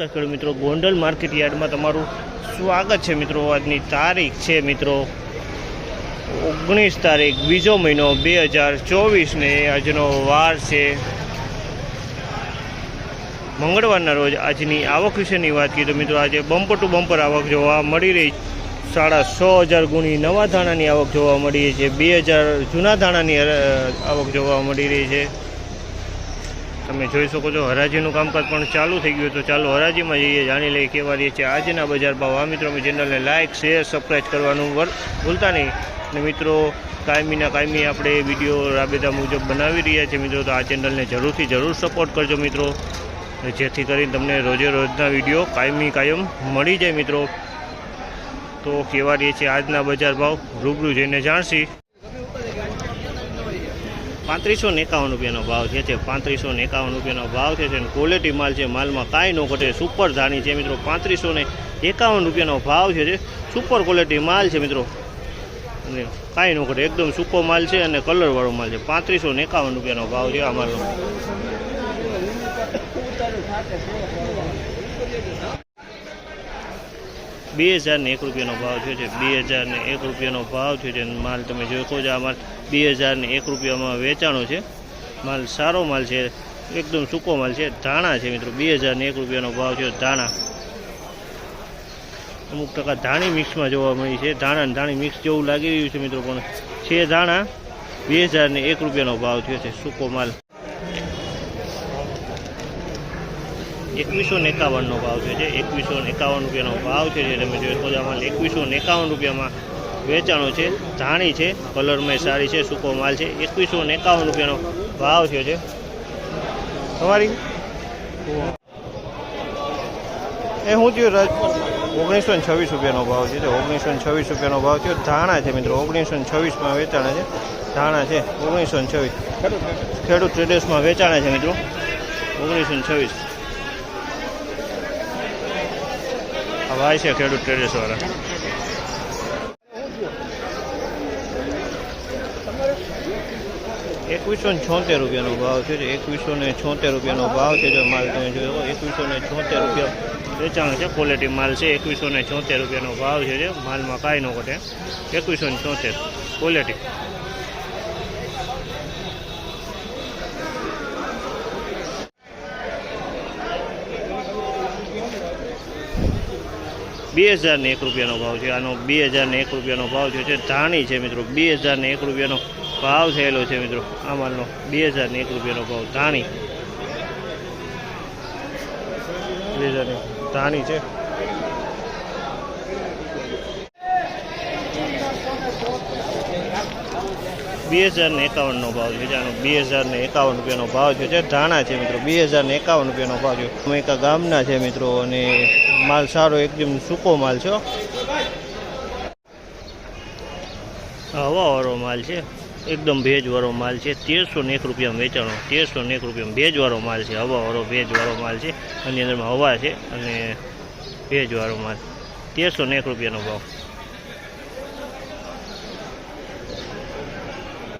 નમસ્કાર ખેડૂત મિત્રો. ગોંડલ માર્કેટ યાર્ડમાં તમારું સ્વાગત છે મિત્રો. આજની તારીખ છે મિત્રો ઓગણીસ તારીખ, બીજો મહિનો બે હજાર ચોવીસને આજનો વાર છે. મંગળવારના રોજ આજની આવક વિશેની વાત કરીએ તો મિત્રો આજે બમ્પર ટુ બમ્પર આવક જોવા મળી રહી. સાડા સો હજાર ગુણી નવા ધાણાની આવક જોવા મળી રહી છે. બે હજાર જૂના ધાણાની આવક જોવા મળી રહી છે. તમે જોઈ શકો છો, હરાજીનું કામકાજ પણ ચાલુ થઈ ગયું તો ચાલો હરાજીમાં જઈએ, જાણી લઈએ કેવા રહીએ છે આજના બજાર ભાવ. આ મિત્રો ચેનલને લાઇક શેર સબસ્ક્રાઈબ કરવાનું ભૂલતા નહીં. અને મિત્રો, કાયમીના કાયમી આપણે વીડિયો રાબેતા મુજબ બનાવી રહ્યા છીએ મિત્રો, તો આ ચેનલને જરૂરથી જરૂર સપોર્ટ કરજો મિત્રો. જેથી કરીને તમને રોજે રોજના વીડિયો કાયમી કાયમ મળી જાય મિત્રો. તો કેવા રહીએ છે આજના બજાર ભાવ, રૂબરૂ જઈને જાણશી. પાંત્રીસો ને એકાવન રૂપિયાનો ભાવ છે છે. પાંત્રીસો ને એકાવન રૂપિયાનો ભાવ છે અને ક્વોલિટી માલ છે. માલમાં કાંઈ ન ઘટે. સુપર ધાણી છે મિત્રો. પાંત્રીસો એકાવન રૂપિયાનો ભાવ છે. જે સુપર ક્વોલિટી માલ છે મિત્રો. અને કાંઈ ન ઘટે. એકદમ સૂકો માલ છે અને કલરવાળો માલ છે. પાંત્રીસો એકાવન રૂપિયાનો ભાવ છે આ માલનો. બે હજારને એક રૂપિયાનો ભાવ થયો છે. બે હજારને એક રૂપિયાનો ભાવ થયો છે. માલ તમે શકો છો, આ માલ બે હજારને એક રૂપિયામાં વેચાણો છે. માલ સારો માલ છે, એકદમ સૂકો માલ છે. ધાણા છે મિત્રો, બે હજારને એક રૂપિયાનો ભાવ થયો ધાણા. અમુક ટકા ધાણી મિક્સમાં જોવા મળી છે. ધાણા ધાણી મિક્સ જેવું લાગી રહ્યું છે મિત્રો, પણ છે ધાણા, બે હજારને એક રૂપિયાનો ભાવ થયો છે, સૂકો માલ. એકવીસો ને એકાવનનો ભાવ છે જે એકવીસો ને એકાવન રૂપિયાનો ભાવ છે જે તમે જોઈ શકો એકવીસો ને એકાવન રૂપિયામાં વેચાણો છે, ધાણી છે કલરમાં સારી છે, સૂકો માલ છે. એકવીસો ને એકાવન રૂપિયાનો ભાવ થયો છે. તમારી? એ શું થયું ઓગણીસો ને છવ્વીસ રૂપિયાનો ભાવ છે. ઓગણીસો ને છવ્વીસ રૂપિયાનો ભાવ થયો. ધાણા છે મિત્રો, ઓગણીસો ને છવ્વીસમાં વેચાણા છે. ધાણા છે, ઓગણીસો ને છવ્વીસ. ખેડૂત ટ્રેડર્સમાં વેચાણા છે મિત્રો. ઓગણીસો ને છવ્વીસ. ભાઈ છે ખેડૂત ટ્રેડર્સ વાળા એકવીસો ને છોતેર રૂપિયાનો ભાવ છે એકવીસો ને છોતેર રૂપિયાનો ભાવ છે જો માલ તમે જોયો એકવીસો ને છોતેર રૂપિયા વેચાણ છે ક્વોલિટી માલ છે એકવીસો ને છોતેર રૂપિયાનો ભાવ છે જે માલમાં કાંઈ ન ઘટે. એકવીસો ને છોતેર ક્વોલિટી બે હજાર ને એક રૂપિયાનો ભાવ છે. આનો બે હજારને એક રૂપિયાનો ભાવ છે. ધાણી છે મિત્રો, બે હજારને એક રૂપિયાનો ભાવ થયેલો છે મિત્રો. આ માલનો બે હજારને એક રૂપિયાનો ભાવ. ધાણી. બે હજારની ધાણી છે. બે હજાર ને એકાવનનો ભાવ છે. આનો બે હજાર ને એકાવન રૂપિયાનો ભાવ છે. ધાણા છે મિત્રો, બે હજાર ને એકાવન રૂપિયાનો ભાવ છે. અમેરિકા ગામના છે મિત્રો અને માલ સારો એકદમ સૂકો માલ છે હવાવાળો માલ છે. એકદમ ભેજવાળો માલ છે. તેરસો ને એક રૂપિયામાં વેચાણો. તેરસો ને એક રૂપિયામાં ભેજવાળો માલ છે. હવાવાળો ભેજવાળો માલ છે. એની અંદરમાં હવા છે અને ભેજવાળો માલ. તેરસો ને એક રૂપિયાનો ભાવ.